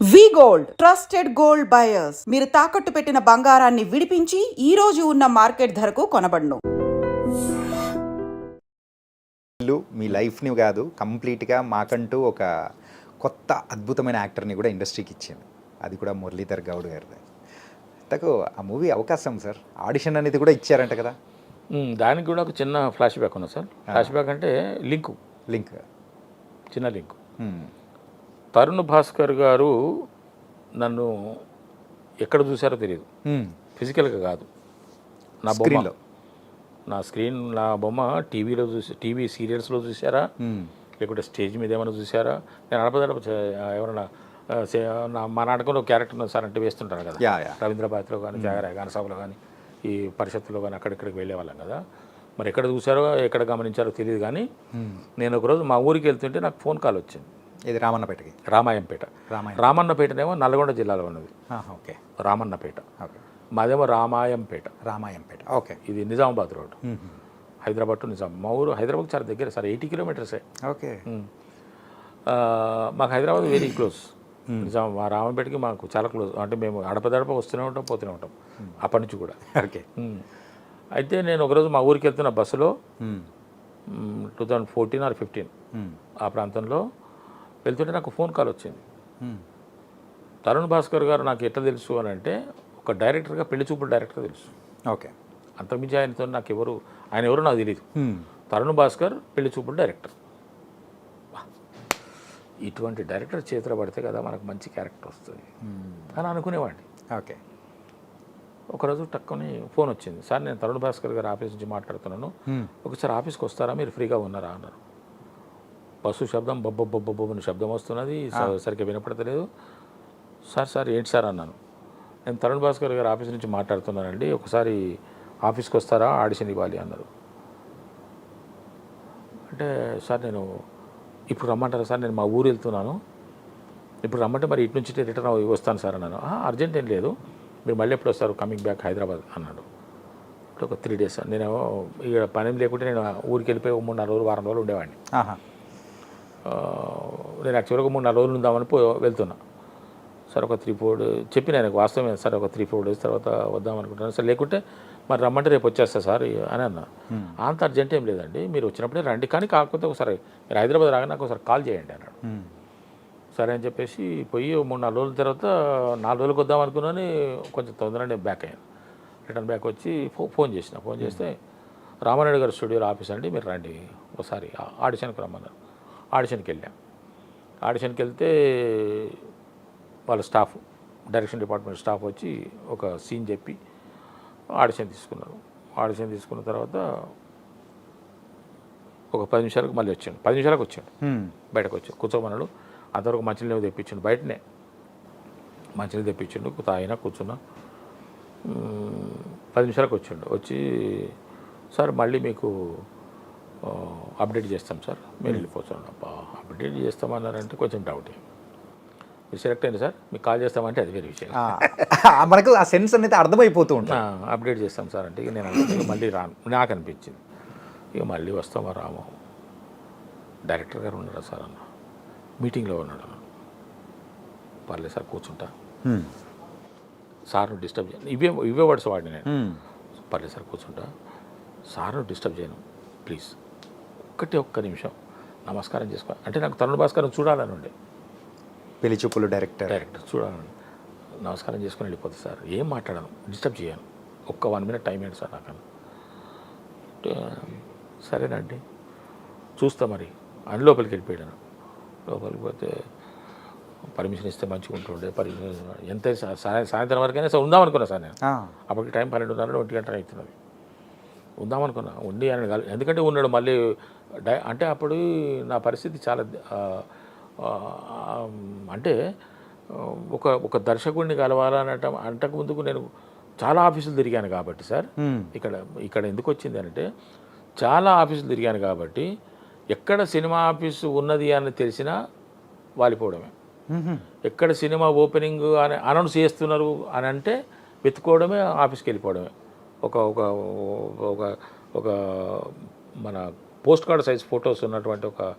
We gold trusted gold buyers మీరు తాకట్టు పెట్టిన బంగారాన్ని విడిపించి ఈ రోజు ఉన్న మార్కెట్ ధరకు కొనబడును. మీ లైఫ్ని కాదు కంప్లీట్గా మాకంటూ ఒక కొత్త అద్భుతమైన యాక్టర్ని కూడా ఇండస్ట్రీకి ఇచ్చింది. అది కూడా మురళీధర్ గౌడ్ గారిది. అంతకు ఆ మూవీ అవకాశం సార్? ఆడిషన్ అనేది కూడా ఇచ్చారంట కదా. దానికి కూడా ఒక చిన్న ఫ్లాష్ బ్యాక్ ఉంది సార్. ఫ్లాష్ బ్యాక్ అంటే లింకు. లింక్. చిన్న లింకు. తరుణ్ భాస్కర్ గారు నన్ను ఎక్కడ చూశారో తెలియదు ఫిజికల్గా కాదు. నా బొమ్మ. స్క్రీన్లో నా స్క్రీన్ నా బొమ్మ టీవీలో చూసి టీవీ సీరియల్స్లో చూసారా లేకుంటే స్టేజ్ మీద ఏమైనా చూసారా నేను అడపదడప ఎవరైనా మా నాటకంలో క్యారెక్టర్ సార్ అంటే వేస్తుంటారు కదా. Yeah yeah. రవీంద్రబాద్లో కానీ త్యాగరాయ గాన సభలో కానీ ఈ పరిషత్తులో కానీ అక్కడిక్కడికి వెళ్ళేవాళ్ళం కదా. మరి ఎక్కడ చూసారో ఎక్కడ గమనించారో తెలియదు కానీ నేను ఒకరోజు మా ఊరికి వెళ్తుంటే నాకు ఫోన్ కాల్ వచ్చింది. ఇది రామన్నపేటకి? రామాయంపేట. రామాయణ. రామన్నపేటనేమో నల్గొండ జిల్లాలో ఉన్నది. ఓకే. రామన్నపేట. ఓకే. మాదేమో రామాయంపేట. రామాయంపేట. ఓకే. ఇది నిజామాబాద్ రోడ్ హైదరాబాద్ టు నిజాం మా ఊరు హైదరాబాద్ చాలా దగ్గర సార్ ఎయిటీ కిలోమీటర్సే. ఓకే. మాకు హైదరాబాద్ వెరీ క్లోజ్. నిజాం మా రామంపేటకి మాకు చాలా క్లోజ్. అంటే మేము అడపదడప వస్తూనే ఉంటాం పోతూనే ఉంటాం. అప్పటి నుంచి కూడా. ఓకే. అయితే నేను ఒకరోజు మా ఊరికి వెళ్తున్న బస్సులో two thousand fourteen or fifteen ఆ ప్రాంతంలో వెళ్తుంటే నాకు ఫోన్ కాల్ వచ్చింది. తరుణ్ భాస్కర్ గారు నాకు ఎట్లా తెలుసు అని అంటే ఒక డైరెక్టర్గా పెళ్ళి చూపుల డైరెక్టర్ తెలుసు. ఓకే. అంతకుమించి ఆయనతో నాకు ఎవరు ఆయన ఎవరో నాకు తెలియదు తరుణ్ భాస్కర్ పెళ్ళి చూపుల డైరెక్టర్. ఇటువంటి డైరెక్టర్ చేతిలో పడితే కదా మనకు మంచి క్యారెక్టర్ వస్తుంది. అని అనుకునేవాడిని. ఓకే. ఒకరోజు టక్కుని ఫోన్ వచ్చింది. సార్ నేను తరుణ్ భాస్కర్ గారి ఆఫీస్ నుంచి మాట్లాడుతున్నాను. ఒకసారి ఆఫీస్కి వస్తారా? మీరు ఫ్రీగా ఉన్నారా? అన్నారు. బస్సు శబ్దం బొబ్బ బొబ్బ బొబ్బని శబ్దం వస్తున్నది సరిగ్గా వినపడతలేదు. సార్ సార్ ఏంటి సార్ అన్నాను. నేను తరుణ్ భాస్కర్ గారి ఆఫీస్ నుంచి మాట్లాడుతున్నానండి. ఒకసారి ఆఫీస్కి వస్తారా? ఆడిషన్ ఇవ్వాలి అన్నారు. అంటే సార్ నేను ఇప్పుడు రమ్మంటారా సార్? నేను మా ఊరు వెళ్తున్నాను. ఇప్పుడు రమ్మంటే మరి ఇటు నుంచి రిటర్న్ వస్తాను సార్ అన్నాను. "ఆహా, అర్జెంట్ ఏం లేదు. మీరు మళ్ళీ ఎప్పుడు వస్తారు? కమింగ్ బ్యాక్ హైదరాబాద్ అన్నాడు. ఒక త్రీ డేస్. నేను ఇక పని లేకుంటే నేను ఊరికి వెళ్ళిపోయి ఒక మూడు నాలుగు రోజులు వారం రోజులు ఉండేవాడిని. నేను యాక్చువల్గా మూడు నాలుగు రోజులు ఉందామని పో వెళ్తున్నా. సార్ ఒక త్రీ ఫోర్ చెప్పి నేను వాస్తవమే. సార్ ఒక త్రీ ఫోర్ డేస్ తర్వాత వద్దాం అనుకుంటున్నాను. సార్ లేకుంటే మరి రమ్మంటే రేపు వచ్చేస్తా సార్ అని అన్న. అంత అర్జెంట్ ఏం లేదండి. మీరు వచ్చినప్పుడే రండి. కానీ కాకపోతే ఒకసారి మీరు హైదరాబాద్ రాగా నాకు ఒకసారి కాల్ చేయండి అన్నాడు. సరే అని చెప్పేసి పోయి మూడు నాలుగు రోజుల తర్వాత నాలుగు రోజులకు వద్దాం అనుకున్నాను. కొంచెం తొందరగా బ్యాక్ అయ్యాను. రిటర్న్ బ్యాక్ వచ్చి ఫో ఫోన్ చేసిన. ఫోన్ చేస్తే రామానాయుడు గారి స్టూడియోలో ఆఫీస్ అండి. మీరు రండి. ఒకసారి ఆడిషన్కి రమ్మన్నారు. ఆడిషన్కి వెళ్ళాం ఆడిషన్కి వెళ్తే వాళ్ళ స్టాఫ్ డైరెక్షన్ డిపార్ట్మెంట్ స్టాఫ్ వచ్చి ఒక సీన్ చెప్పి ఆడిషన్ తీసుకున్నారు. ఆడిషన్ తీసుకున్న తర్వాత ఒక పది నిమిషాలకు మళ్ళీ వచ్చాడు. పది నిమిషాలకు వచ్చాడు. బయటకు వచ్చి కూర్చోమన్నాడు. అంతవరకు మంచినీళ్ళు తెప్పించిండు. బయటనే మంచినీళ్ళు తెప్పించిండు. తాగినా కూర్చున్నా. పది నిమిషాలకు వచ్చిండు. వచ్చి సార్ మళ్ళీ మీకు అప్డేట్ చేస్తాం సార్. మీరు వెళ్ళిపోతాను అబ్బా అప్డేట్ చేస్తామన్నారంటే కొంచెం డౌట్. మీరు సెలెక్ట్ అయింది సార్? మీకు కాల్ చేస్తామంటే అది వేరే విషయం. మనకు ఆ సెన్స్ అనేది అర్థమైపోతూ ఉంటుంది. అప్డేట్ చేస్తాం సార్ అంటే ఇక నేను మళ్ళీ రాను. నాకు అనిపించింది. ఇక మళ్ళీ వస్తామా రామో. డైరెక్టర్ గారు ఉన్నారా సార్ అన్న? మీటింగ్లో ఉన్నాడు? అన్న. పర్లేదు సార్ కూర్చుంటా. మ్మ్. సార్ను డిస్టర్బ్ చేయను. ఇవే ఇవే వర్డ్స్ వాడిని నేను. మ్మ్. పర్లేదు సార్ కూర్చుంటా. సార్ను డిస్టర్బ్ చేయను. ప్లీజ్. ఒక్కటే ఒక్క నిమిషం నమస్కారం చేసుకో అంటే నాకు తరుణ్ భాస్కరం చూడాలని ఉండే. పెళ్ళి చూపులు డైరెక్టర్. డైరెక్టర్ చూడాలని నమస్కారం చేసుకుని వెళ్ళిపోతుంది సార్ ఏం మాట్లాడను డిస్టర్బ్ చేయను. ఒక్క వన్ మినిట్ టైం ఏంటి సార్ నాకు సరేనండి చూస్తా మరి. అని లోపలికి వెళ్ళిపోయాను. లోపలికి పోతే పర్మిషన్ ఇస్తే మంచిగా ఉంటుండే పర్మిషన్ ఎంత సాయంత్రం వరకైనా సార్ ఉందాం అనుకున్నా సార్ నేను. అప్పటికి టైం పన్నెండున్నర ఒంటి గంట అవుతున్నది. ఉందామనుకున్నా ఉండి అని కాదు ఎందుకంటే ఉన్నాడు మళ్ళీ అంటే అప్పుడు నా పరిస్థితి చాలా అంటే ఒక ఒక దర్శకుడిని కలవాలనట అంటకు ముందుకు నేను చాలా ఆఫీసులు తిరిగాను కాబట్టి సార్. ఇక్కడ ఇక్కడ ఎందుకు వచ్చింది అంటే చాలా ఆఫీసులు తిరిగాను కాబట్టి ఎక్కడ సినిమా ఆఫీసు ఉన్నది అని తెలిసినా వాలిపోవడమే. ఎక్కడ సినిమా ఓపెనింగ్ అని అనౌన్స్ చేస్తున్నారు అని అంటే వెతుకోవడమే ఆఫీస్కి వెళ్ళిపోవడమే ఒక ఒక ఒక ఒక మన పోస్ట్ కార్డ్ సైజ్ ఫొటోస్ ఉన్నటువంటి ఒక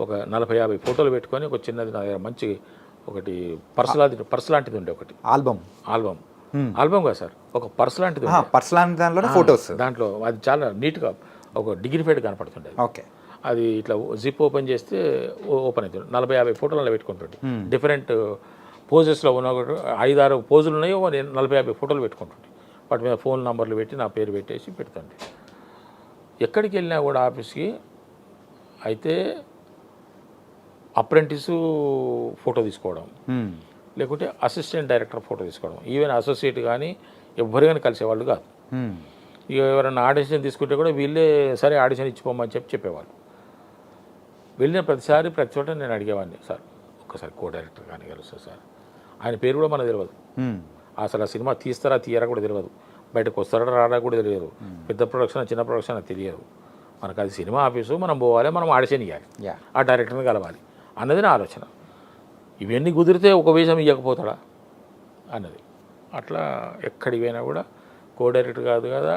ఒక నలభై యాభై ఫోటోలు పెట్టుకొని ఒక చిన్నది నా దగ్గర మంచి ఒకటి పర్స్ లాంటిది పర్స్ లాంటిది ఉండే ఒకటి. ఆల్బమ్. ఆల్బమ్. ఆల్బమ్ కాదు సార్ ఒక పర్స్ లాంటిది ఉండే. పర్సనల్ దానిలోనే ఫొటోస్. దాంట్లో అది చాలా నీట్గా ఒక డిగ్నిఫైడ్ కనపడుతుండే ఓకే. అది ఇట్లా జిప్ ఓపెన్ చేస్తే ఓపెన్ అవుతుంది నలభై యాభై ఫోటోలు పెట్టుకుంటుంటే డిఫరెంట్ పోజెస్లో ఉన్న ఒకటి ఐదారు పోజులు ఉన్నాయి నలభై యాభై ఫోటోలు పెట్టుకుంటుంటే వాటి మీద ఫోన్ నంబర్లు పెట్టి నా పేరు పెట్టేసి పెడుతుంటే ఎక్కడికి వెళ్ళినా కూడా ఆఫీస్కి అయితే అప్రెంటిస్ ఫోటో తీసుకోవడం. లేకుంటే అసిస్టెంట్ డైరెక్టర్ ఫోటో తీసుకోవడం. ఈవెన్ అసోసియేట్ కానీ ఎవ్వరు కానీ కలిసేవాళ్ళు కాదు. ఇక ఎవరైనా ఆడిషన్ తీసుకుంటే కూడా వీళ్ళే సరే ఆడిషన్ ఇచ్చిపోమని చెప్పి చెప్పేవాళ్ళు. వెళ్ళిన ప్రతిసారి ప్రతి చోట నేను అడిగేవాడిని సార్ ఒక్కసారి కో డైరెక్టర్ కానీ కలుస్తా సార్. ఆయన పేరు కూడా మనకు తెలియదు అసలు ఆ సినిమా తీస్తారా తీయరా కూడా తెలియదు బయటకు వస్తారా రాడా కూడా తెలియదు. పెద్ద ప్రొడక్షన్ చిన్న ప్రొడక్షన్ తెలియదు. మనకు అది సినిమా ఆఫీసు మనం పోవాలి మనం ఆడిషన్ ఇవ్వాలి ఆ డైరెక్టర్ని కలవాలి అన్నది నా ఆలోచన. ఇవన్నీ కుదిరితే ఒక వేషం ఇవ్వకపోతాడా అన్నది. అట్లా ఎక్కడికి పోయినా కూడా కో డైరెక్టర్ కాదు కదా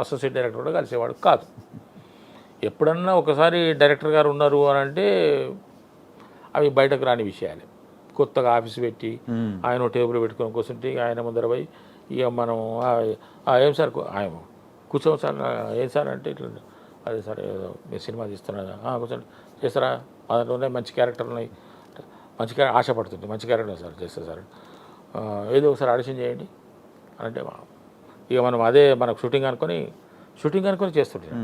అసోసియేట్ డైరెక్టర్ కూడా కలిసేవాడు కాదు. ఎప్పుడన్నా ఒకసారి డైరెక్టర్ గారు ఉన్నారు అని అంటే అవి బయటకు రాని విషయాలే. కొత్తగా ఆఫీస్ పెట్టి ఆయన టేబుల్ పెట్టుకొని కూర్చుంటే ఆయన ముందర పోయి ఇక మనం "ఆ, ఆ, ఏం సార్ ఆయన కూర్చోం సార్ ఏం సార్ అంటే ఇట్లా అదే సార్ ఏదో మీరు సినిమా తీస్తున్నారు? "ఆ, కూర్చోండి. చేస్తారా? దాంట్లో ఉన్నాయి మంచి క్యారెక్టర్ ఉన్నాయి. మంచి క్యారెక్టర్ ఆశపడుతుంది మంచి క్యారెక్టర్ సార్ చేస్తా సార్. "ఆ, ఏదో ఒకసారి ఆడిషన్ చేయండి. అంటే "మా- ఇక మనం అదే మనకు షూటింగ్ అనుకొని షూటింగ్ అనుకొని చేస్తుంటాం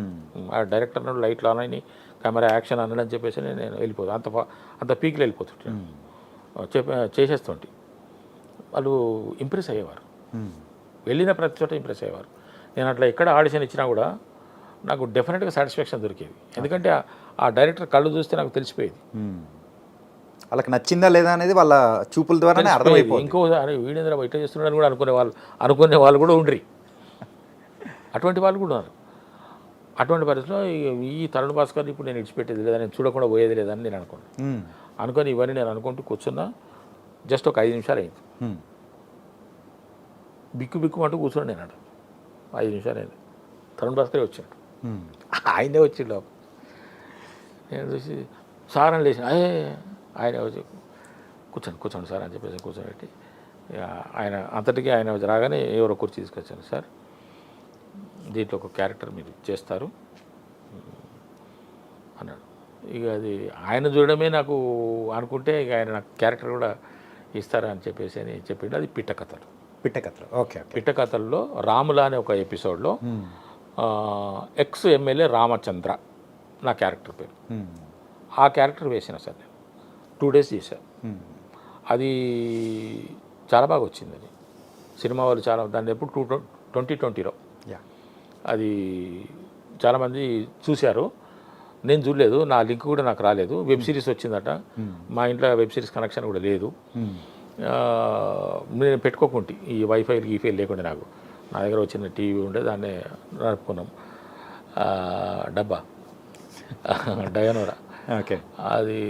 ఆ డైరెక్టర్ నుండి లైట్లు ఆన్ అయినాయి కెమెరా యాక్షన్ అన్నదని చెప్పేసి నేను వెళ్ళిపోతాను అంత అంత పీక్లో వెళ్ళిపోతుంటాను చెప్ప చేసేస్తుంటే వాళ్ళు ఇంప్రెస్ అయ్యేవారు. వెళ్ళిన ప్రతి చోట ఇంప్రెస్ అయ్యేవారు. నేను అట్లా ఎక్కడ ఆడిషన్ ఇచ్చినా కూడా నాకు డెఫినెట్గా సాటిస్ఫాక్షన్ దొరికేది. ఎందుకంటే ఆ- డైరెక్టర్ కళ్ళు చూస్తే నాకు తెలిసిపోయేది. వాళ్ళకి నచ్చిందా లేదా అనేది వాళ్ళ చూపుల ద్వారానే తెలిసిపోయేది. అర్థమైపోతుంది ఇంకో వీడేంద్ర బయట చేస్తున్నాడని కూడా అనుకునే వాళ్ళు అనుకునే వాళ్ళు కూడా ఉండ్రి. అటువంటి వాళ్ళు కూడా ఉన్నారు. అటువంటి పరిస్థితిలో ఈ- తరుణ్ భాస్కర్ ఇప్పుడు నేను ఇడిచిపెట్టేది లేదా నేను చూడకుండా పోయేది లేదని నేను అనుకున్నాను. అనుకొని ఇవన్నీ నేను అనుకుంటూ కూర్చున్నా. జస్ట్ ఒక ఐదు నిమిషాలు అయింది. బిక్కు బిక్కు అంటూ కూర్చున్నాను నేను అక్కడ ఐదు నిమిషాలు అయింది. తరుణ్ భాస్కర్ వచ్చాడు. ఆయనే వచ్చిండు లోపల. నేను చూసి సార్ అని లేచిన. అయ్యే ఆయన వచ్చి కూర్చోండి కూర్చోండి సార్ అని చెప్పేసి కూర్చోబెట్టి ఇక ఆయన అంతటికీ ఆయన వచ్చి రాగానే ఎవరో కుర్చీ తీసుకొచ్చాను సార్. దీంట్లో ఒక క్యారెక్టర్ మీరు చేస్తారు. అన్నాడు. ఇక అది ఆయన చూడడమే నాకు అనుకుంటే ఇక ఆయన నాకు క్యారెక్టర్ కూడా ఇస్తారా అని చెప్పేసి అని చెప్పిండు. అది పిట్ట కథలు పిట్ట కథలు ఓకే ఓకే. పిట్ట కథల్లో రాముల అనే ఒక ఎపిసోడ్లో ఎక్స్ ఎమ్మెల్యే రామచంద్ర నా క్యారెక్టర్ పేరు. ఆ క్యారెక్టర్ వేసిన సార్ నేను. టూ డేస్ చేశాను మ్మ్. అది చాలా బాగా వచ్చింది అది. సినిమా వాళ్ళు చాలా దాన్ని ఎప్పుడు టూ ట్వంటీ ట్వంటీలో. యా. అది చాలామంది చూశారు. నేను చూడలేదు నా లింక్ కూడా నాకు రాలేదు. వెబ్ సిరీస్ వచ్చిందట. మా ఇంట్లో వెబ్ సిరీస్ కనెక్షన్ కూడా లేదు. నేను పెట్టుకోకుంటే. ఈ వైఫై గీఫై లేకుండా నాకు. నా దగ్గర వచ్చిన టీవీ ఉండే దాన్ని నడుపుకున్నాం. డబ్బా. డయనోరా. ఓకే. అది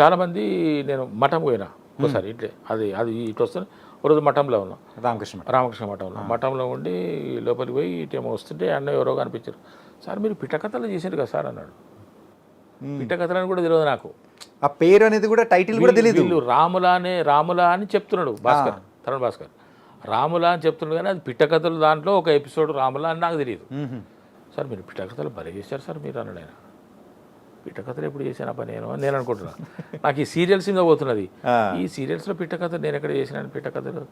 చాలామంది నేను మఠం పోయినా ఒకసారి ఇట్లే. అది అది ఇటు వస్తే ఒక రోజు మఠంలో ఉన్నాం. రామకృష్ణ. రామకృష్ణ మఠంలో మఠంలో ఉండి లోపలికి పోయి ఇటేమో వస్తుంటే అన్న ఎవరో కనిపించారు. సార్ మీరు పిట్టకథలు చేశారు కదా సార్ అన్నాడు. పిట్టకథలు అని కూడా తెలియదు నాకు. ఆ పేరు అనేది కూడా టైటిల్ కూడా తెలియదు వీళ్ళు రాములా అనే రాములా అని చెప్తున్నాడు భాస్కర్ తరుణ్ భాస్కర్. రాములా అని చెప్తున్నాడు కానీ అది పిట్టకథలు దాంట్లో ఒక ఎపిసోడ్ రాములా అని నాకు తెలియదు. సార్ మీరు పిట్టకథలు భలే చేశారు సార్ మీరు అన్నాడు ఆయన. పిట్టకథలు ఎప్పుడు చేశాను పని నేను అని నేను అనుకుంటున్నా. నాకు ఈ సీరియల్స్ మీద పోతున్నది. ఈ సీరియల్స్లో పిట్టకథ నేను ఎక్కడ చేసినాను పిట్టకథలు.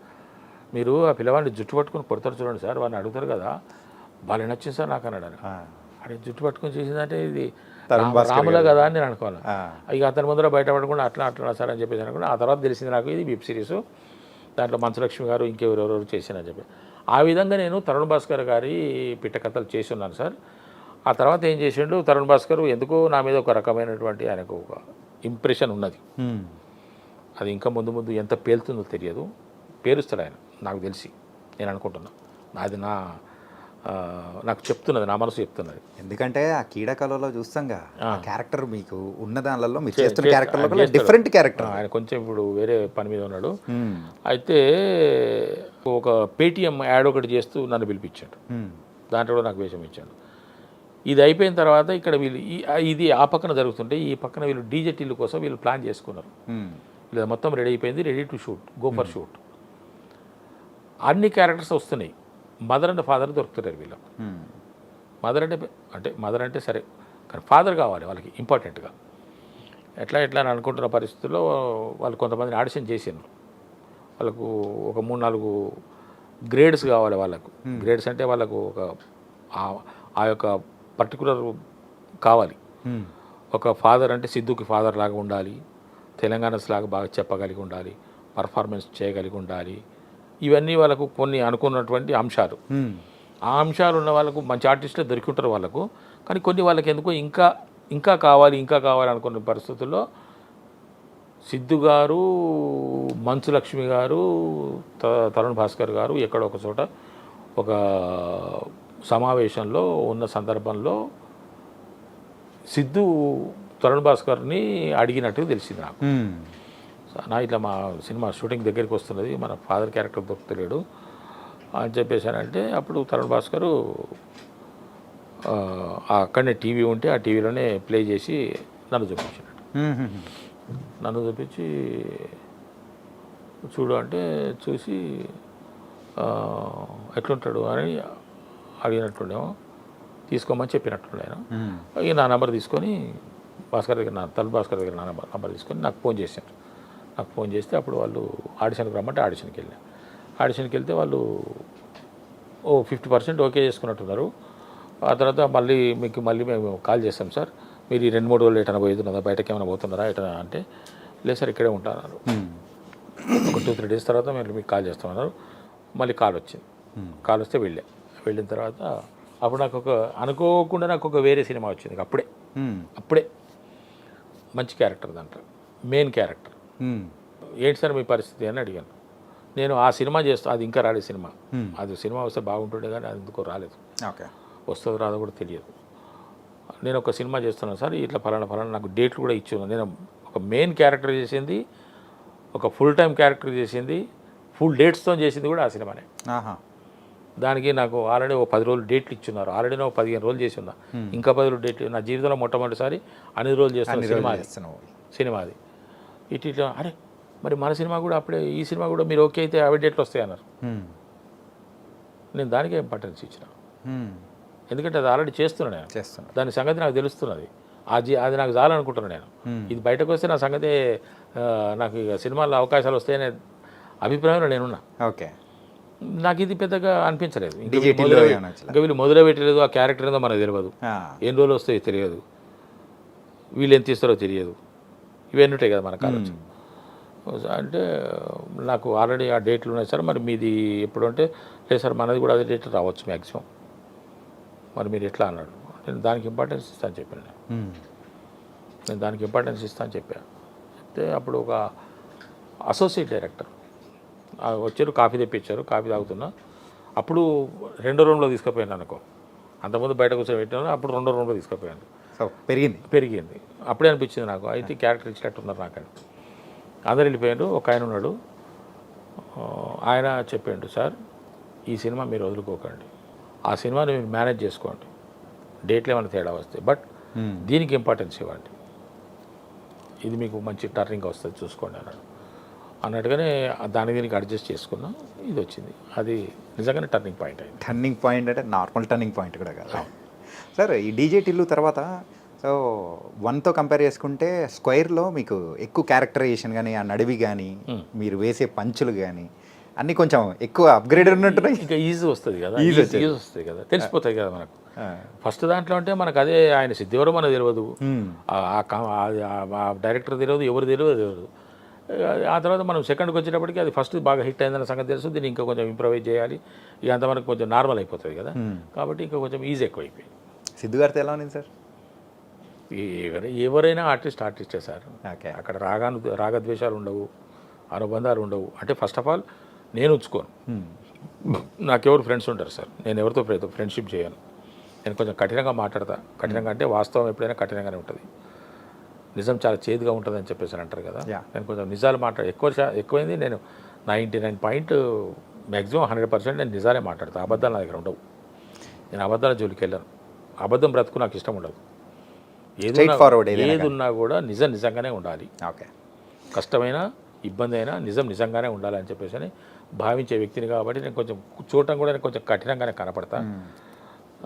మీరు ఆ పిల్లవాడిని జుట్టు పట్టుకొని కొడతారు చూడండి సార్ వాడిని అడుగుతారు కదా. భలే నచ్చింది సార్ నాకు అన్నాడు. అడే జుట్టు పట్టుకొని చేసిందంటే ఇది రాములా కదా అని నేను అనుకోవాలి. ఇక అతని ముందర బయట పడకుండా అట్లా అట్లా సార్ అని చెప్పేసి అనుకున్నా. ఆ తర్వాత తెలిసింది నాకు ఇది వెబ్ సిరీస్. దాంట్లో మంచులక్ష్మి గారు ఇంకెవరెవరెవరు చేశానని చెప్పి. ఆ విధంగా నేను తరుణ్ భాస్కర్ గారి పిట్టకథలు చేసి ఉన్నాను సార్. ఆ తర్వాత ఏం చేసిండు? తరుణ్ భాస్కర్ ఎందుకో నా మీద ఒక రకమైనటువంటి ఆయనకు ఒక ఇంప్రెషన్ ఉన్నది. అది ఇంకా ముందు ముందు ఎంత పేలుతుందో తెలియదు. పేరుస్తాడు ఆయన నాకు తెలిసి. నేను అనుకుంటున్నా. అది నా నాకు చెప్తున్నది నా మనసు చెప్తున్నది. ఎందుకంటే ఆ కీడకలలో చూస్తాంగా క్యారెక్టర్ మీకు ఉన్న దానిలలో మీరు చేస్తున్న క్యారెక్టర్లో చేస్తాడు. డిఫరెంట్ క్యారెక్టర్ ఆయన కొంచెం ఇప్పుడు వేరే పని మీద ఉన్నాడు. అయితే ఒక పేటిఎం యాడ్ ఒకటి చేస్తూ నన్ను పిలిపించాడు. దాంట్లో కూడా నాకు వేషం ఇచ్చాడు. ఇది అయిపోయిన తర్వాత ఇక్కడ వీళ్ళు ఇది ఆ పక్కన జరుగుతుంటే ఈ పక్కన వీళ్ళు డీజే టిల్లు కోసం వీళ్ళు ప్లాన్ చేసుకున్నారు. లేదా మొత్తం రెడీ అయిపోయింది ready to shoot go for shoot. అన్ని క్యారెక్టర్స్ వస్తున్నాయి. మదర్ అండ్ ఫాదర్ దొరుకుతున్నారు వీళ్ళకి మ్మ్. మదర్ అంటే అంటే మదర్ అంటే సరే కానీ ఫాదర్ కావాలి వాళ్ళకి ఇంపార్టెంట్గా. ఎట్లా ఎట్లా అని అనుకుంటున్న పరిస్థితుల్లో వాళ్ళు కొంతమందిని ఆడిషన్ చేసిండ్రు. వాళ్ళకు ఒక మూడు నాలుగు గ్రేడ్స్ కావాలి వాళ్ళకు. గ్రేడ్స్ అంటే వాళ్ళకు ఒక ఆ- యొక్క పర్టికులర్ కావాలి. ఒక ఫాదర్ అంటే సిద్ధుకి ఫాదర్ లాగా ఉండాలి. తెలంగాణస్ లాగా బాగా చెప్పగలిగి ఉండాలి. పర్ఫార్మెన్స్ చేయగలిగి ఉండాలి. ఇవన్నీ వాళ్ళకు కొన్ని అనుకున్నటువంటి అంశాలు. ఆ అంశాలు ఉన్న వాళ్ళకు మంచి ఆర్టిస్టులు దొరికింటారు వాళ్ళకు కానీ కొన్ని వాళ్ళకి ఎందుకో ఇంకా ఇంకా కావాలి ఇంకా కావాలి అనుకున్న పరిస్థితుల్లో సిద్ధు గారు మంచు లక్ష్మి గారు త- తరుణ్ భాస్కర్ గారు ఎక్కడో ఒక చోట ఒక సమావేశంలో ఉన్న సందర్భంలో సిద్ధు తరుణ్ భాస్కర్ని అడిగినట్టు తెలిసింది నాకు. నా ఇట్లా మా సినిమా షూటింగ్ దగ్గరికి వస్తున్నది మన ఫాదర్ క్యారెక్టర్ దొరుకుతలేడు అని చెప్పేసానంటే అప్పుడు తరుణ్ భాస్కరు అక్కడనే టీవీ ఉంటే ఆ టీవీలోనే ప్లే చేసి నన్ను చూపించాడు. నన్ను చూపించి చూడు అంటే చూసి ఎట్లుంటాడు అని అడిగినట్టుండేమో తీసుకోమని చెప్పినట్టుండే. ఇక నా నెంబర్ తీసుకొని భాస్కర్ దగ్గర నా తల్ భాస్కర్ దగ్గర నా నెంబర్ నెంబర్ తీసుకొని నాకు ఫోన్ చేశారు నాకు ఫోన్ చేస్తే అప్పుడు వాళ్ళు ఆడిషన్కి రమ్మంటే ఆడిషన్కి వెళ్ళాను ఆడిషన్కి వెళ్తే వాళ్ళు ఓ ఫిఫ్టీ పర్సెంట్ ఓకే చేసుకున్నట్టున్నారు. ఆ తర్వాత మళ్ళీ మీకు మళ్ళీ మేము కాల్ చేస్తాం సార్. మీరు ఈ రెండు మూడు రోజులు ఎటైనా పోతున్నదా బయటకి ఏమైనా పోతున్నారా? ఎటైనా అంటే లేదు సార్ ఇక్కడే ఉంటారు. ఒక టూ త్రీ డేస్ తర్వాత మీరు మీకు కాల్ చేస్తామన్నారు మళ్ళీ కాల్ వచ్చింది. కాల్ వస్తే వెళ్ళా. వెళ్ళిన తర్వాత అప్పుడు నాకు ఒక అనుకోకుండా నాకు ఒక వేరే సినిమా వచ్చింది. అప్పుడే. అప్పుడే. మంచి క్యారెక్టర్ దాంట్లో మెయిన్ క్యారెక్టర్. ఏంటి సార్ మీ పరిస్థితి అని అడిగాను. నేను ఆ సినిమా చేస్తా అది ఇంకా రాలేదు సినిమా. అది సినిమా వస్తే బాగుంటుండే కానీ అది ఎందుకో రాలేదు. ఓకే. వస్తుందో రాదో కూడా తెలియదు. నేను ఒక సినిమా చేస్తున్నాను సార్ ఇట్లా ఫలానా ఫలానా నాకు డేట్లు కూడా ఇచ్చాను నేను ఒక మెయిన్ క్యారెక్టర్ చేసింది ఒక ఫుల్ టైం క్యారెక్టర్ చేసింది ఫుల్ డేట్స్తో చేసింది కూడా ఆ సినిమానే. దానికి నాకు ఆల్రెడీ ఒక పది రోజులు డేట్లు ఇచ్చున్నారు. ఆల్రెడీ నేను ఒక పదిహేను రోజులు చేసి ఉన్నా. ఇంకా పది రోజులు డేట్లు నా జీవితంలో మొట్టమొదటిసారి అన్ని రోజులు చేస్తున్న అన్ని సినిమా సినిమా అది. ఇట్లా అరే మరి మన సినిమా కూడా అప్పుడే ఈ సినిమా కూడా మీరు ఓకే అయితే అవి డేట్లు వస్తాయి అన్నారు. నేను దానికే ఇంపార్టెన్స్ ఇచ్చిన. ఎందుకంటే అది ఆల్రెడీ చేస్తున్నాను నేను. చేస్తున్నా. దాని సంగతి నాకు తెలుస్తున్నది. అది అది నాకు చాలనుకుంటున్నాను నేను. ఇది బయటకు వస్తే నా సంగతి నాకు ఇక సినిమాల్లో అవకాశాలు వస్తాయనే అభిప్రాయంలో నేనున్నా. ఓకే. నాకు ఇది పెద్దగా అనిపించలేదు. ఇంకా వీళ్ళు మొదలు- పెట్టలేదు ఆ క్యారెక్టర్ ఏందో మనకు తెలియదు. ఎన్ని రోజులు వస్తాయో తెలియదు. వీళ్ళు ఎంత ఇస్తారో తెలియదు. ఇవన్నీ ఉంటాయి కదా మనకు ఆలోచన అంటే నాకు ఆల్రెడీ ఆ డేట్లు ఉన్నాయి సార్. మరి మీది ఎప్పుడు అంటే లేదు సార్ మనది కూడా అదే డేట్ రావచ్చు మ్యాక్సిమం మరి మీరు ఎట్లా అన్నాడు. నేను దానికి ఇంపార్టెన్స్ ఇస్తాను చెప్పాను నేను. దానికి ఇంపార్టెన్స్ ఇస్తాను చెప్పాను చెప్తే అప్పుడు ఒక అసోసియేట్ డైరెక్టర్ వచ్చారు కాఫీ తెప్పించారు కాఫీ తాగుతున్నా. అప్పుడు రెండో రూమ్లో తీసుకుపోయాను అనుకో. అంతకుముందు బయట కూర్చొని పెట్టాను అప్పుడు రెండో రూమ్లో తీసుకుపోయాను. పెరిగింది. పెరిగింది. అప్పుడే అనిపించింది నాకు. అయితే క్యారెక్టర్ ఇచ్చినట్టున్నారు నాకు అందరు వెళ్ళిపోయారు. ఒక ఆయన ఉన్నాడు. ఆయన చెప్పాడు సార్ ఈ సినిమా మీరు వదులుకోకండి. ఆ సినిమాని మీరు మేనేజ్ చేసుకోండి. డేట్లు ఏమైనా తేడా వస్తాయి బట్. దీనికి ఇంపార్టెన్స్ ఇవ్వండి. ఇది మీకు మంచి టర్నింగ్ వస్తుంది చూసుకోండి అన్నాడు. అన్నట్టుగానే దాని దీనికి అడ్జస్ట్ చేసుకున్నాం. ఇది వచ్చింది. అది నిజంగానే టర్నింగ్ పాయింట్ అయింది. టర్నింగ్ పాయింట్ అంటే నార్మల్ టర్నింగ్ పాయింట్ కూడా కాదు. సార్ ఈ డీజే టిల్లు తర్వాత సో వన్తో కంపేర్ చేసుకుంటే స్క్వైర్లో మీకు ఎక్కువ క్యారెక్టరైజేషన్ కానీ ఆ నడివి కానీ మీరు వేసే పంచులు కానీ అన్నీ కొంచెం ఎక్కువ అప్గ్రేడ్ ఉన్నట్టున్నాయి. ఇంకా ఈజీ వస్తుంది కదా. ఈజీ. వస్తుంది. కదా. తెలిసిపోతాయి కదా మనకు. ఫస్ట్ దాంట్లో అంటే మనకు అదే ఆయన సిద్ధివరం మనకు తెలియదు. ఆ- డైరెక్టర్ తెలియదు ఎవరు తెలియదు తెలియదు ఆ తర్వాత మనం సెకండ్కి వచ్చేటప్పటికి అది ఫస్ట్ బాగా హిట్ అయిందన్న సంగతి తెలుసు. దీన్ని ఇంకా కొంచెం ఇంప్రవైజ్ చేయాలి. ఇక అంతవరకు కొంచెం నార్మల్ అయిపోతుంది కదా. కాబట్టి ఇంకా కొంచెం ఈజీ ఎక్కువ అయిపోయింది సిద్ధు గారితో ఎలా ఉంది సార్? ఎవరు ఎవరైనా ఆర్టిస్ట్ ఆర్టిస్టే సార్. ఓకే. అక్కడ రాగాను రాగద్వేషాలు ఉండవు అనుబంధాలు ఉండవు. అంటే ఫస్ట్ ఆఫ్ ఆల్ నేను ఉంచుకోను. నాకెవరు ఫ్రెండ్స్ ఉంటారు సార్. నేను ఎవరితో ఫ్రెండ్షిప్ చేయను. నేను కొంచెం కఠినంగా మాట్లాడతా. కఠినంగా అంటే వాస్తవం ఎప్పుడైనా కఠినంగానే ఉంటుంది. నిజం చాలా చేదుగా ఉంటుంది అని చెప్పేసి అంటారు కదా. నేను కొంచెం నిజాలు మాట్లాడ ఎక్కువ ఎక్కువైంది నేను ninety nine point maximum hundred percent నేను నిజాలే మాట్లాడతా. అబద్ధాలు నా దగ్గర ఉండవు. నేను అబద్ధాల జోలికి వెళ్ళాను. అబద్ధం బ్రతుకు నాకు ఇష్టం ఉండదు. ఏది ఉన్నా- ఏది కూడా నిజం నిజంగానే ఉండాలి. ఓకే. కష్టమైన ఇబ్బంది అయినా నిజం నిజంగానే ఉండాలని చెప్పేసి అని భావించే వ్యక్తిని కాబట్టి నేను కొంచెం చూడటం కూడా నేను కొంచెం కఠినంగానే కనపడతా.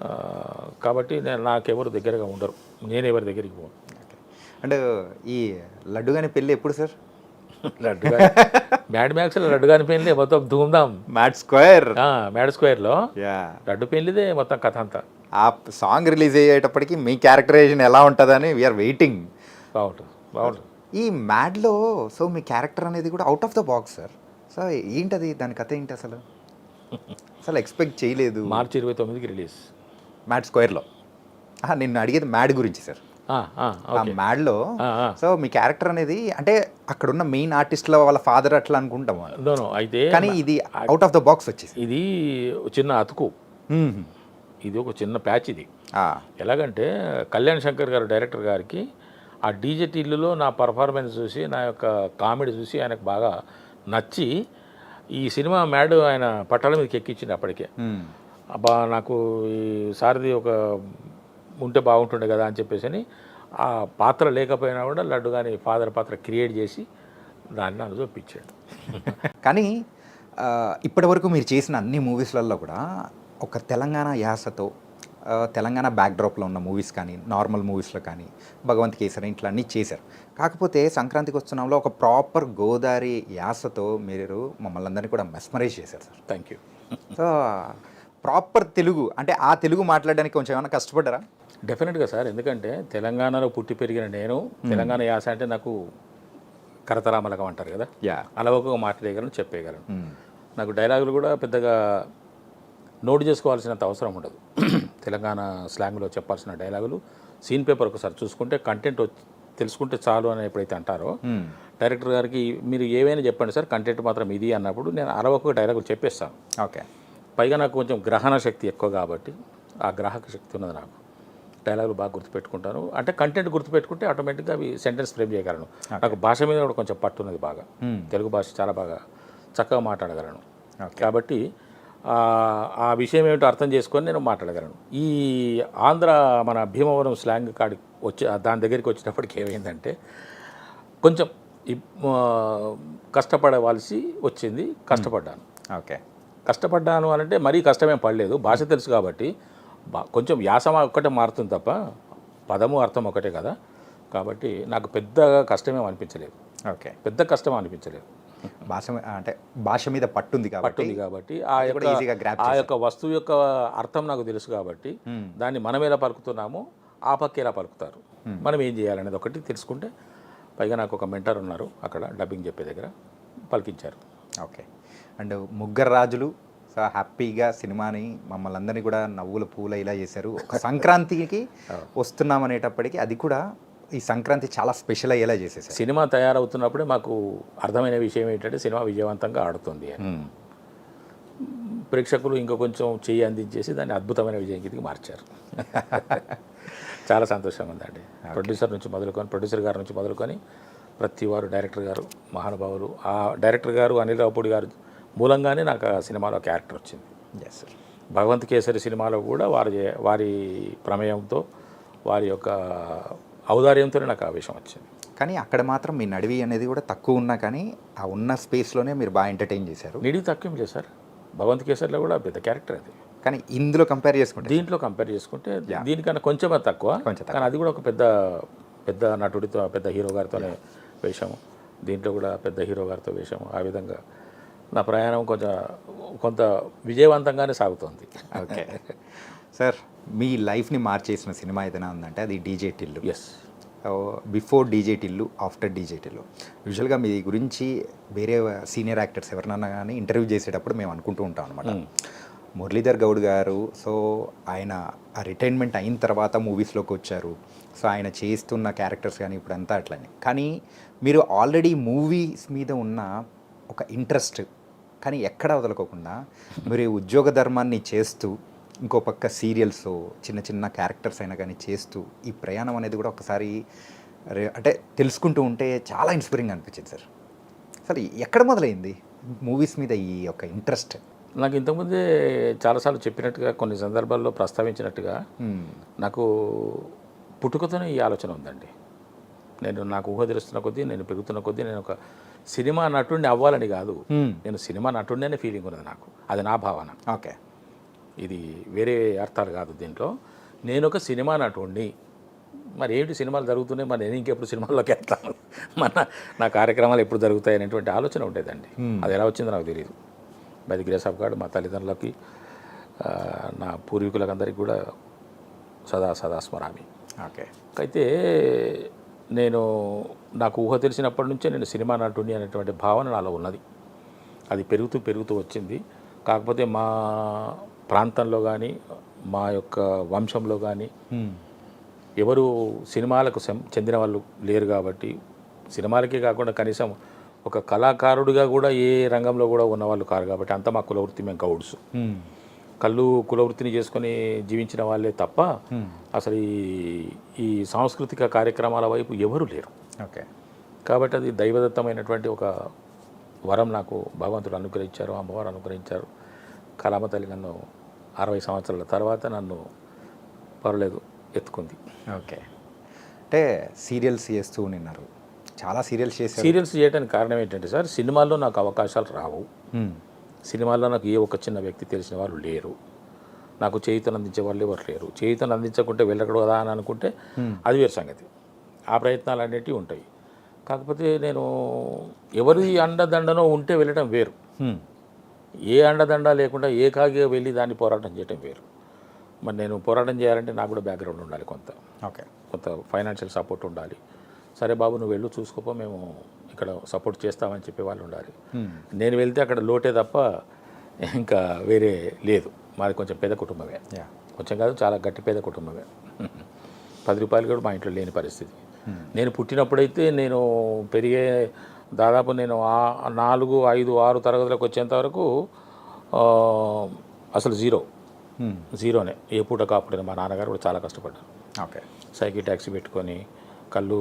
ఆ, కాబట్టి నేను నాకెవరు దగ్గరగా ఉండరు. నేను ఎవరి దగ్గరికి పోను. అంటే ఈ లడ్డు గాని పెళ్ళి ఎప్పుడు సార్? లడ్డుగా మ్యాడ్ మ్యాక్స్లో లడ్డు కాని పెళ్ళి మొత్తం ధూమ్ధాం మ్యాట్ స్క్వేర్. మ్యాడ్ స్క్వేర్లో లడ్డు పెళ్ళిదే మొత్తం కథ అంతా. ఆ సాంగ్ రిలీజ్ అయ్యేటప్పటికి మీ క్యారెక్టరైజేషన్ ఎలా ఉంటుందని వీఆర్ వెయిటింగ్ బాగుంటుంది బాగుంటుంది. ఈ మ్యాడ్లో సో మీ క్యారెక్టర్ అనేది కూడా out of the box sir so ఏంటది? దాని కథ ఏంటి అసలు? అసలు ఎక్స్పెక్ట్ చేయలేదు. మార్చి ఇరవై తొమ్మిదికి రిలీజ్ మ్యాడ్ స్క్వేర్లో. నిన్ను అడిగేది మ్యాడ్ గురించి సార్ ఆ, మ్యాడ్లో. సో మీ క్యారెక్టర్ అనేది అంటే అక్కడ ఉన్న మెయిన్ ఆర్టిస్ట్ల వాళ్ళ ఫాదర్ అట్లా అనుకుంటాం అయితే కానీ ఇది అవుట్ ఆఫ్ ద బాక్స్ వచ్చేసి ఇది చిన్న అతుకు. ఇది ఒక చిన్న ప్యాచ్ ఇది. ఎలాగంటే కళ్యాణ్ శంకర్ గారు డైరెక్టర్ గారికి ఆ డీజే టిల్లులో నా పర్ఫార్మెన్స్ చూసి నా యొక్క కామెడీ చూసి ఆయనకు బాగా నచ్చి ఈ సినిమా మ్యాడ్ ఆయన పట్టాల మీదకి ఎక్కించింది అప్పటికే. అబ్బా నాకు ఈ సారథి ఒక ఉంటే బాగుంటుండే కదా అని చెప్పేసి అని ఆ పాత్ర లేకపోయినా కూడా లడ్డు కానీ ఫాదర్ పాత్ర క్రియేట్ చేసి దాన్ని నన్ను చూపించాడు కానీ ఆ, ఇప్పటి వరకు మీరు చేసిన అన్ని మూవీస్లలో కూడా ఒక తెలంగాణ యాసతో తెలంగాణ బ్యాక్డ్రాప్లో ఉన్న మూవీస్ కానీ నార్మల్ మూవీస్లో కానీ భగవంత్ కేసరి ఇట్లా అన్నీ చేశారు. కాకపోతే సంక్రాంతికి వస్తున్నాంలో ఒక ప్రాపర్ గోదావరి యాసతో మీరు మమ్మల్ని అందరినీ కూడా మెస్మరైజ్ చేశారు sir thank you so proper Telugu అంటే ఆ తెలుగు మాట్లాడడానికి కొంచెం ఏమైనా కష్టపడ్డారా? డెఫినెట్గా సార్ ఎందుకంటే తెలంగాణలో పుట్టి పెరిగిన నేను తెలంగాణ యాస అంటే నాకు కరతరామలకం అంటారు కదా? యా అలవకగా మాట్లాడగలను చెప్పేయగలను. నాకు డైలాగులు కూడా పెద్దగా నోట్ చేసుకోవాల్సినంత అవసరం ఉండదు. తెలంగాణ స్లాంగ్లో చెప్పాల్సిన డైలాగులు సీన్ పేపర్ ఒకసారి చూసుకుంటే కంటెంట్ తెలుసుకుంటే చాలు అని ఎప్పుడైతే అంటారో డైరెక్టర్ గారికి మీరు ఏవైనా చెప్పండి సార్ కంటెంట్ మాత్రం ఇది అన్నప్పుడు నేను అరవకు డైలాగులు చెప్పేస్తాను. ఓకే. పైగా నాకు కొంచెం గ్రహణ శక్తి ఎక్కువ కాబట్టి ఆ గ్రాహక శక్తి ఉన్నది నాకు. డైలాగులు బాగా గుర్తుపెట్టుకుంటాను. అంటే కంటెంట్ గుర్తుపెట్టుకుంటే ఆటోమేటిక్గా అవి సెంటెన్స్ ఫ్రేమ్ చేయగలను. నాకు భాష మీద కూడా కొంచెం పట్టున్నది బాగా. తెలుగు భాష చాలా బాగా చక్కగా మాట్లాడగలను. కాబట్టి ఆ, విషయం ఏమిటో అర్థం చేసుకొని నేను మాట్లాడగలను. ఈ ఆంధ్ర మన భీమవరం స్లాంగ్ కాడి వచ్చి దాని దగ్గరికి వచ్చేటప్పటికి ఏమైందంటే కొంచెం కష్టపడవలసి వచ్చింది. కష్టపడ్డాను. ఓకే. కష్టపడ్డాను అని అంటే మరీ కష్టమేం పడలేదు. భాష తెలుసు కాబట్టి కొంచెం యాస ఒక్కటే మారుతుంది తప్ప పదము అర్థం ఒకటే కదా. కాబట్టి నాకు పెద్దగా కష్టమేం అనిపించలేదు. ఓకే. పెద్ద కష్టం అనిపించలేదు. భాష అంటే భాష మీద పట్టుంది కాబట్టి పట్టుంది కాబట్టి ఆ యొక్క ఆ యొక్క వస్తువు యొక్క అర్థం నాకు తెలుసు కాబట్టి దాన్ని మనం ఎలా పలుకుతున్నామో ఆ పక్క ఎలా పలుకుతారు? మనం ఏం చేయాలనేది ఒకటి తెలుసుకుంటే పైగా నాకు ఒక మెంటర్ ఉన్నారు అక్కడ డబ్బింగ్ చెప్పే దగ్గర పలికించారు. ఓకే. అండ్ ముగ్గురు రాజులు సో హ్యాపీగా సినిమాని మమ్మల్ని అందరినీ కూడా నవ్వుల పూల ఇలా చేశారు. ఒక సంక్రాంతికి వస్తున్నాం అనేటప్పటికి అది కూడా ఈ సంక్రాంతి చాలా స్పెషల్ అయ్యేలా చేసేసారు. సినిమా తయారవుతున్నప్పుడే మాకు అర్థమైన విషయం ఏంటంటే సినిమా విజయవంతంగా ఆడుతుంది అని. ప్రేక్షకులు ఇంకా కొంచెం చెయ్యి అందించేసి దాన్ని అద్భుతమైన విజయంకి మార్చారు. చాలా సంతోషంగా ఉందండి. ప్రొడ్యూసర్ నుంచి మొదలుకొని ప్రొడ్యూసర్ గారి నుంచి మొదలుకొని ప్రతి వారు డైరెక్టర్ గారు మహానుభావులు ఆ డైరెక్టర్ గారు అనిల్ రావుపూడి గారు మూలంగానే నాకు ఆ సినిమాలో క్యారెక్టర్ వచ్చింది. ఎస్ సార్ భగవంత్ కేసరి సినిమాలో కూడా వారి వారి ప్రమేయంతో వారి యొక్క ఔదార్యంతోనే నాకు ఆ విషయం వచ్చింది. కానీ అక్కడ మాత్రం మీ నడివి అనేది కూడా తక్కువ ఉన్నా కానీ ఆ ఉన్న స్పేస్లోనే మీరు బాగా ఎంటర్టైన్ చేశారు. నిడివి తక్కువ సార్. భగవంత్ కేసరిలో కూడా పెద్ద క్యారెక్టర్ అది. కానీ ఇందులో కంపేర్ చేసుకుంటే దీంట్లో కంపేర్ చేసుకుంటే దీనికన్నా కొంచెం తక్కువ. కొంచెం కానీ అది కూడా ఒక పెద్ద పెద్ద నటుడితో పెద్ద హీరో గారితోనే వేషము. దీంట్లో కూడా పెద్ద హీరో గారితో వేషము. ఆ విధంగా నా ప్రయాణం కొంచెం కొంత విజయవంతంగానే సాగుతోంది. ఓకే. సార్ మీ లైఫ్ని మార్చేసిన సినిమా ఏదైనా ఉందంటే అది DJ Tillu. Yes before DJ Tillu after DJ Tillu. యూజువల్గా మీ గురించి వేరే సీనియర్ యాక్టర్స్ ఎవరినన్నా కానీ ఇంటర్వ్యూ చేసేటప్పుడు మేము అనుకుంటూ ఉంటాం అనమాట మురళీధర్ గౌడ్ గారు సో ఆయన ఆ రిటైర్మెంట్ అయిన తర్వాత మూవీస్లోకి వచ్చారు. సో ఆయన చేస్తున్న క్యారెక్టర్స్ కానీ ఇప్పుడంతా అట్లనే. కానీ మీరు ఆల్రెడీ మూవీస్ మీద ఉన్న ఒక ఇంట్రెస్ట్ కానీ ఎక్కడ వదలకోకుండా మీరు ఉద్యోగ ధర్మాన్ని చేస్తూ ఇంకో పక్క సీరియల్స్ చిన్న చిన్న క్యారెక్టర్స్ అయినా కానీ చేస్తూ ఈ ప్రయాణం అనేది కూడా ఒకసారి అంటే తెలుసుకుంటూ ఉంటే చాలా ఇన్స్పైరింగ్ అనిపించింది సార్. అసలు ఎక్కడ మొదలైంది? మూవీస్ మీద ఈ యొక్క ఇంట్రెస్ట్? నాకు ఇంతకుముందే చాలాసార్లు చెప్పినట్టుగా కొన్ని సందర్భాల్లో ప్రస్తావించినట్టుగా నాకు పుట్టుకతోనే ఈ ఆలోచన ఉందండి. నేను నాకు ఊహ తెలుస్తున్న కొద్దీ నేను పెరుగుతున్న కొద్దీ నేను ఒక సినిమా నటుడిని అవ్వాలని కాదు. నేను సినిమా నటుడిని అనే ఫీలింగ్ ఉన్నది నాకు. అది నా భావన. ఓకే. ఇది వేరే అర్థాలు కాదు దీంట్లో. నేను ఒక సినిమా నటుడిని మరి ఏంటి సినిమాలు జరుగుతున్నాయి? మరి నేను ఇంకెప్పుడు సినిమాల్లోకి వెళ్తాను? మన నా కార్యక్రమాలు ఎప్పుడు జరుగుతాయి అనేటువంటి ఆలోచన ఉండేదండి. అది ఎలా వచ్చిందో నాకు తెలియదు by the grace of God మా తల్లిదండ్రులకి నా పూర్వీకులకు అందరికీ కూడా సదా సదా స్మరామి. ఓకే. అయితే నేను నాకు ఊహ తెలిసినప్పటి నుంచే నేను సినిమా నటుని అనేటువంటి భావన నాలో ఉన్నది. అది పెరుగుతూ పెరుగుతూ వచ్చింది. కాకపోతే మా ప్రాంతంలో కానీ మా యొక్క వంశంలో కానీ ఎవరు సినిమాలకు చెందిన వాళ్ళు లేరు కాబట్టి సినిమాలకే కాకుండా కనీసం ఒక కళాకారుడిగా కూడా ఏ రంగంలో కూడా ఉన్నవాళ్ళు కారు కాబట్టి అంతా మా కులవృత్తి మేము గౌడ్స్. కళ్ళు కులవృత్తిని చేసుకొని జీవించిన వాళ్ళే తప్ప అసలు ఈ ఈ సాంస్కృతిక కార్యక్రమాల వైపు ఎవరు లేరు. ఓకే. కాబట్టి అది దైవదత్తమైనటువంటి ఒక వరం నాకు భగవంతుడు అనుగ్రహించారు అమ్మవారు అనుగ్రహించారు. కళామ తల్లి నన్ను అరవై సంవత్సరాల తర్వాత నన్ను పర్లేదు ఎత్తుకుంది. ఓకే. అంటే సీరియల్స్ చేస్తూ ఉన్నారు. చాలా సీరియల్స్ చేశారు. సీరియల్స్ చేయడానికి కారణం ఏంటంటే సార్ సినిమాల్లో నాకు అవకాశాలు రావు. సినిమాల్లో నాకు ఏ ఒక్క చిన్న వ్యక్తి తెలిసిన వాళ్ళు లేరు. నాకు చేయుతను అందించే వాళ్ళు ఎవరు లేరు. చేయుతను అందించకుంటే వెళ్ళకూడదు కదా అని అనుకుంటే అది వేరు సంగతి. ఆ ప్రయత్నాలు అనేటివి ఉంటాయి. కాకపోతే నేను ఎవరి అండదండనో ఉంటే వెళ్ళడం వేరు. ఏ అండదండ లేకుండా ఏకాగిగా వెళ్ళి దాన్ని పోరాటం చేయడం వేరు. మరి నేను పోరాటం చేయాలంటే నాకు కూడా బ్యాక్గ్రౌండ్ ఉండాలి కొంత. ఓకే. కొంత ఫైనాన్షియల్ సపోర్ట్ ఉండాలి. సరే బాబు నువ్వు వెళ్ళు చూసుకోపో మేము ఇక్కడ సపోర్ట్ చేస్తామని చెప్పే వాళ్ళు ఉండాలి. నేను వెళ్తే అక్కడ లోటే తప్ప ఇంకా వేరే లేదు. మాది కొంచెం పేద కుటుంబమే. యా కొంచెం కాదు చాలా గట్టి పేద కుటుంబమే. పది రూపాయలు కూడా మా ఇంట్లో లేని పరిస్థితి. నేను పుట్టినప్పుడైతే నేను పెరిగే దాదాపు నేను నాలుగు ఐదు ఆరు తరగతులకు వచ్చేంత వరకు అసలు జీరో. జీరోనే. ఏ పూట కాపుడని మా నాన్నగారు కూడా చాలా కష్టపడ్డారు. ఓకే. సైకిల్ ట్యాక్సీ పెట్టుకొని కళ్ళు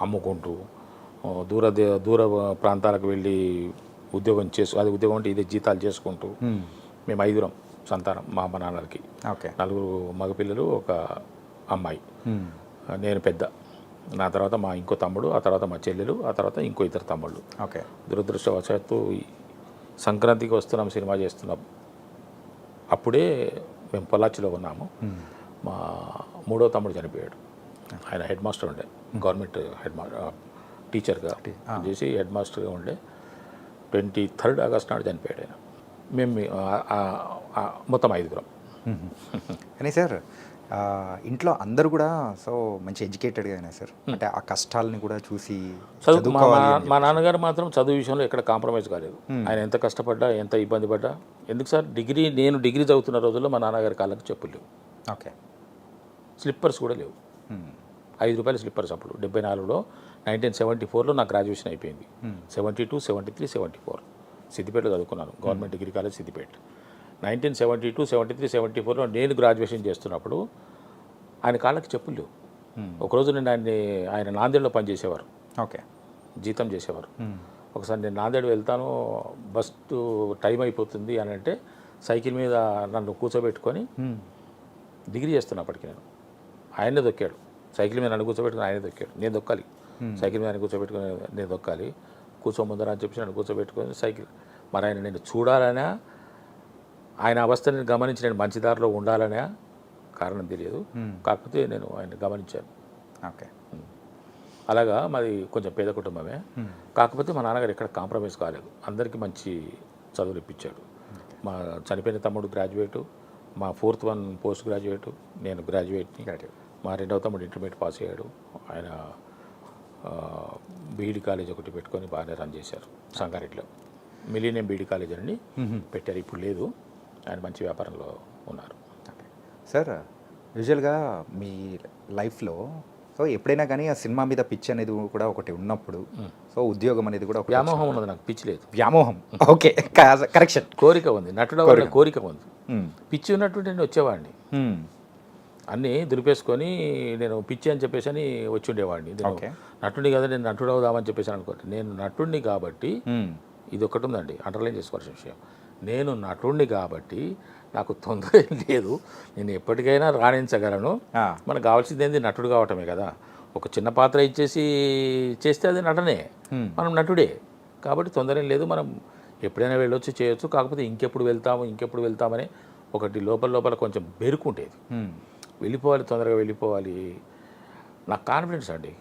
అమ్ముకుంటూ దూర దూర ప్రాంతాలకు వెళ్ళి ఉద్యోగం చేసు అది ఉద్యోగం అంటే ఇదే జీతాలు చేసుకుంటూ మ్మ్. ఐదుగురం సంతానం మా అమ్మ నాన్నలకి. ఓకే. నలుగురు మగపిల్లలు ఒక అమ్మాయి. నేను పెద్ద. నా తర్వాత మా ఇంకో తమ్ముడు ఆ తర్వాత మా చెల్లెలు ఆ తర్వాత ఇంకో ఇద్దరు తమ్ముళ్ళు. ఓకే. దురదృష్టవశాత్తు సంక్రాంతికి వస్తున్నాం సినిమా చేస్తున్నాం. అప్పుడే మేము పొల్లాచిలో ఉన్నాము. మా మూడో తమ్ముడు చనిపోయాడు. ఆయన హెడ్ మాస్టర్ ఉండే. గవర్నమెంట్ హెడ్ మాస్టర్ టీచర్గా చేసి హెడ్ మాస్టర్గా ఉండే ట్వంటీ థర్డ్ ఆగస్ట్ నాడు చనిపోయాడు ఆయన. మేము మీ- మొత్తం ఐదుగురం. కానీ సార్ ఇంట్లో అందరూ కూడా సో మంచి ఎడ్యుకేటెడ్గానే సార్. అంటే ఆ కష్టాలని కూడా చూసి చదువు మా నాన్నగారు మాత్రం చదువు విషయంలో ఎక్కడ కాంప్రమైజ్ కాలేదు. ఆయన ఎంత కష్టపడ్డా ఎంత ఇబ్బంది పడ్డా. ఎందుకు సార్? డిగ్రీ నేను డిగ్రీ చదువుతున్న రోజుల్లో మా నాన్నగారి కాళ్ళకి చెప్పులు లేవు. ఓకే. స్లిప్పర్స్ కూడా లేవు. ఐదు రూపాయల స్లిప్పర్స్ అప్పుడు. డెబ్బై నాలుగులో నైన్టీన్ సెవెంటీ ఫోర్లో నా గ్రాడ్యుయేషన్ అయిపోయింది. Seventy two seventy three seventy four. సిద్దిపేటలో చదువుకున్నాను. Government degree college Siddipet. Nineteen seventy two seventy three seventy ఫోర్లో నేను గ్రాడ్యుయేషన్ చేస్తున్నప్పుడు ఆయన కాళ్ళకి చెప్పులు లేవు. ఒకరోజు నేను ఆయన్ని ఆయన నాందేడ్లో పనిచేసేవారు. ఓకే. జీతం చేసేవారు. మ్మ్. ఒకసారి నేను నాందేడ్ వెళ్తాను బస్ టైం అయిపోతుంది అని అంటే సైకిల్ మీద నన్ను కూర్చోబెట్టుకొని మ్మ్. డిగ్రీ చేస్తున్నప్పటికీ నేను. ఆయనే దొక్కాడు. సైకిల్ మీద నన్ను కూర్చోబెట్టుకుని ఆయనే దొక్కాడు. నేను దొక్కాలి. సైకిల్ మీద ఆయన కూర్చోబెట్టుకుని నేను దొక్కాలి. కూర్చో ముందర అని చెప్పి నన్ను కూర్చోబెట్టుకొని సైకిల్ మరి ఆయన నేను చూడాలనా ఆయన అవస్థని గమనించి నేను మంచి దారిలో ఉండాలనే కారణం తెలియదు. కాకపోతే నేను ఆయన గమనించాను. ఓకే. అలాగా మాది కొంచెం పేద కుటుంబమే. కాకపోతే మా నాన్నగారు ఎక్కడ కాంప్రమైజ్ కాలేదు. అందరికీ మంచి చదువులు ఇప్పించాడు. మా చనిపోయిన తమ్ముడు గ్రాడ్యుయేటు మా ఫోర్త్ వన్ పోస్ట్ గ్రాడ్యుయేట్ నేను గ్రాడ్యుయేట్ని. మా రెండవ తమ్ముడు ఇంటర్మీడియట్ పాస్ అయ్యాడు. ఆయన బీఈడి కాలేజ్ ఒకటి పెట్టుకొని బాగానే రన్ చేశారు సంగారెడ్డిలో. మిలీనియం బీఈడి కాలేజ్ అని పెట్టారు. ఇప్పుడు లేదు. ఆయన మంచి వ్యాపారంలో ఉన్నారు. సార్ యూజువల్గా మీ లైఫ్లో సో ఎప్పుడైనా కానీ ఆ సినిమా మీద పిచ్ అనేది కూడా ఒకటి ఉన్నప్పుడు సో ఉద్యోగం అనేది కూడా వ్యామోహం ఉన్నది నాకు పిచ్చి లేదు. వ్యామోహం. ఓకే. కరెక్షన్. కోరిక ఉంది. నటుడు కోరిక. ఉంది. పిచ్చి ఉన్నటువంటి నేను వచ్చేవాడిని. అన్నీ దులిపేసుకొని నేను పిచ్చి అని చెప్పేసి అని వచ్చి ఉండేవాడిని. నటుడిని కదా నేను నటుడు అవుదామని చెప్పేసి అనుకోండి నేను నటుడిని కాబట్టి ఇది ఒకటి ఉందండి. అండర్లైన్ చేసుకోవాల్సిన విషయం. నేను నటుడిని కాబట్టి నాకు తొందర లేదు. నేను ఎప్పటికైనా రాణించగలను. మనకు కావాల్సింది ఏంది నటుడు కావటమే కదా. ఒక చిన్న పాత్ర ఇచ్చేసి చేస్తే అది నటనే. మనం నటుడే. కాబట్టి తొందర ఏం లేదు. మనం ఎప్పుడైనా వెళ్ళొచ్చు చేయొచ్చు. కాకపోతే ఇంకెప్పుడు వెళ్తాము ఇంకెప్పుడు వెళ్తామని ఒకటి లోపల లోపల కొంచెం బెరుకుంటేది. వెళ్ళిపోవాలి తొందరగా వెళ్ళిపోవాలి. నాకు కాన్ఫిడెన్స్ అండి.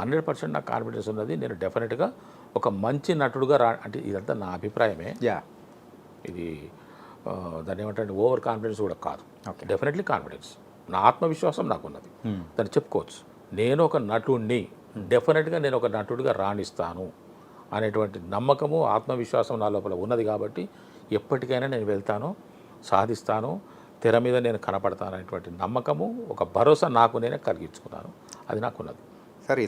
హండ్రెడ్ పర్సెంట్ నాకు కాన్ఫిడెన్స్ ఉన్నది. నేను డెఫినెట్గా ఒక మంచి నటుడుగా రా అంటే ఇదంతా నా అభిప్రాయమే. యా. ఇది దాన్ని ఏమంటే ఓవర్ కాన్ఫిడెన్స్ కూడా కాదు. డెఫినెట్లీ కాన్ఫిడెన్స్ నా ఆత్మవిశ్వాసం నాకున్నది. Hmm. దాన్ని చెప్పుకోవచ్చు. నేను ఒక నటుడిని డెఫినెట్గా నేను ఒక నటుడిగా రాణిస్తాను అనేటువంటి నమ్మకము ఆత్మవిశ్వాసం నా లోపల ఉన్నది కాబట్టి ఎప్పటికైనా నేను వెళ్తాను సాధిస్తాను తెర మీద నేను కనపడతాను అనేటువంటి నమ్మకము ఒక భరోసా నాకు నేనే కలిగించుకున్నాను. అది నాకున్నది. సార్ ఈ